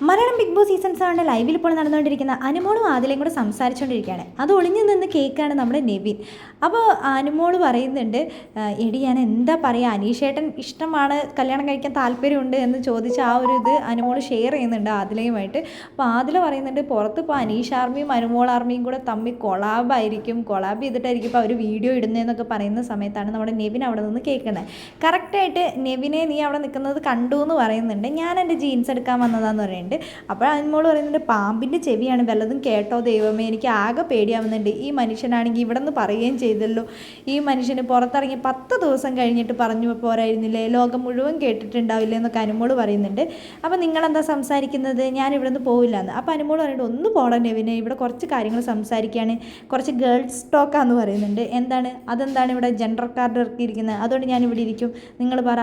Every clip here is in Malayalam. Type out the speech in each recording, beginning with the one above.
ಮರಣ ബിഗ് ബോസ് സീസൺ സെവന്റെ ലൈവിൽ ഇപ്പോൾ നടന്നുകൊണ്ടിരിക്കുന്ന അനുമോളും ആദിലയും കൂടെ സംസാരിച്ചുകൊണ്ടിരിക്കുകയാണ്. അത് ഒളിഞ്ഞു നിന്ന് കേൾക്കുകയാണ് നമ്മുടെ നെവിൻ. അപ്പോൾ അനുമോൾ പറയുന്നുണ്ട് എടി ഞാൻ എന്താ പറയുക അനീഷേട്ടൻ ഇഷ്ടമാണ് കല്യാണം കഴിക്കാൻ താല്പര്യമുണ്ട് എന്ന് ചോദിച്ച ആ ഒരു ഇത് അനുമോൾ ഷെയർ ചെയ്യുന്നുണ്ട് ആദിലയുമായിട്ട്. അപ്പോൾ ആദില പറയുന്നുണ്ട് പുറത്ത് ഇപ്പോൾ അനീഷ് ആർമിയും അനുമോൾ ആർമിയും കൂടെ തമ്മിൽ കൊളാബായിരിക്കും കൊളാബ് ചെയ്തിട്ടായിരിക്കും ഇപ്പോൾ അവർ വീഡിയോ ഇടുന്നതെന്നൊക്കെ പറയുന്ന സമയത്താണ് നമ്മുടെ നെവിൻ അവിടെ നിന്ന് കേൾക്കുന്നത്. കറക്റ്റായിട്ട് നെവിനെ നീ അവിടെ നിൽക്കുന്നത് കണ്ടു എന്ന് പറയുന്നുണ്ട്. ഞാൻ എന്റെ ജീൻസ് എടുക്കാൻ വന്നതാന്ന് പറയുന്നുണ്ട്. അപ്പോൾ അനുമോൾ പറയുന്നുണ്ട് പാമ്പിന്റെ ചെവിയാണ് വല്ലതും കേട്ടോ ദൈവമേ എനിക്ക് ആകെ പേടിയാവുന്നുണ്ട്. ഈ മനുഷ്യനാണെങ്കിൽ ഇവിടെ നിന്ന് പറയുകയും ചെയ്തല്ലോ. ഈ മനുഷ്യന് പുറത്തിറങ്ങി പത്ത് ദിവസം കഴിഞ്ഞിട്ട് പറഞ്ഞു പോരായിരുന്നില്ലേ? ലോകം മുഴുവൻ കേട്ടിട്ടുണ്ടാവില്ല? എന്നൊക്കെ അനുമോൾ പറയുന്നുണ്ട്. അപ്പോൾ നിങ്ങളെന്താ സംസാരിക്കുന്നത്? ഞാൻ ഇവിടെ നിന്ന് പോവില്ല എന്ന് അപ്പോൾ അനുമോൾ പറയുന്നുണ്ട് ഒന്ന് പോടാൻ നെവിനെ ഇവിടെ കുറച്ച് കാര്യങ്ങൾ സംസാരിക്കുകയാണ് കുറച്ച് ഗേൾസ് ടോക്കാന്ന് പറയുന്നുണ്ട്. എന്താണ്? അതെന്താണ് ഇവിടെ ജെൻഡർ കാർഡ് ഇറക്കിയിരിക്കുന്നത്? അതുകൊണ്ട് ഞാൻ ഇവിടെ ഇരിക്കും. നിങ്ങൾ പറ.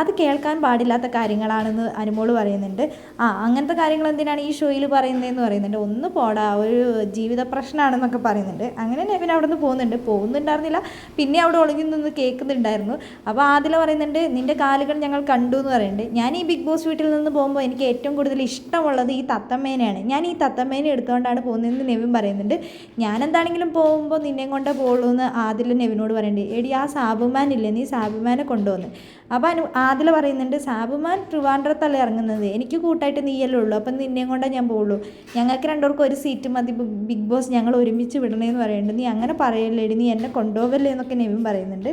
അത് കേൾക്കാൻ പാടില്ലാത്ത കാര്യങ്ങളാണെന്ന് അനുമോൾ പറയുന്നുണ്ട്. ആ അങ്ങനത്തെ കാര്യങ്ങൾ എന്തിനാണ് ഈ ഷോയിൽ പറയുന്നതെന്ന് പറയുന്നുണ്ട്. ഒന്ന് പോടാ ഒരു ജീവിത പ്രശ്നമാണെന്നൊക്കെ പറയുന്നുണ്ട്. അങ്ങനെ നെവിൻ അവിടെ നിന്ന് പോകുന്നുണ്ട്. പോകുന്നുണ്ടായിരുന്നില്ല. പിന്നെ അവിടെ ഒളിഞ്ഞു നിന്ന് കേൾക്കുന്നുണ്ടായിരുന്നു. അപ്പോൾ ആദില പറയുന്നുണ്ട് നിന്റെ കാലുകൾ ഞങ്ങൾ കണ്ടു എന്ന് പറയുന്നുണ്ട്. ഞാൻ ഈ ബിഗ് ബോസ് വീട്ടിൽ നിന്ന് പോകുമ്പോൾ എനിക്ക് ഏറ്റവും കൂടുതൽ ഇഷ്ടമുള്ളത് ഈ തത്തമ്മേനെയാണ്. ഞാൻ ഈ തത്തമ്മേനെ എടുത്തുകൊണ്ടാണ് പോകുന്നതെന്ന് നെവിൻ പറയുന്നുണ്ട്. ഞാൻ എന്താണെങ്കിലും പോകുമ്പോൾ നിന്നെയും കൊണ്ടേ പോകുള്ളൂ എന്ന് ആദില നെവിനോട് പറയുന്നുണ്ട്. എടി ആ സാബുമാൻ ഇല്ലേ? നീ സാബുമാനെ കൊണ്ടുവന്ന്. അപ്പോൾ ആദില പറയുന്നുണ്ട് സാബുമാൻ ട്രിവാൻഡ്രത്തല്ലേ ഇറങ്ങുന്നത്? എനിക്ക് കൂട്ടായിട്ട് നീയല്ലേ ഉള്ളൂ. അപ്പം നിന്നെയും കൊണ്ടേ ഞാൻ പോവുള്ളൂ. ഞങ്ങൾക്ക് രണ്ടുപേർക്കും ഒരു സീറ്റ് മതി. ബിഗ് ബോസ് ഞങ്ങൾ ഒരുമിച്ച് വിടണേന്ന് പറയുന്നുണ്ട്. നീ അങ്ങനെ പറയല്ലേടി. നീ എന്നെ കൊണ്ടുപോകല്ലേ എന്നൊക്കെ നെവിൻ പറയുന്നുണ്ട്.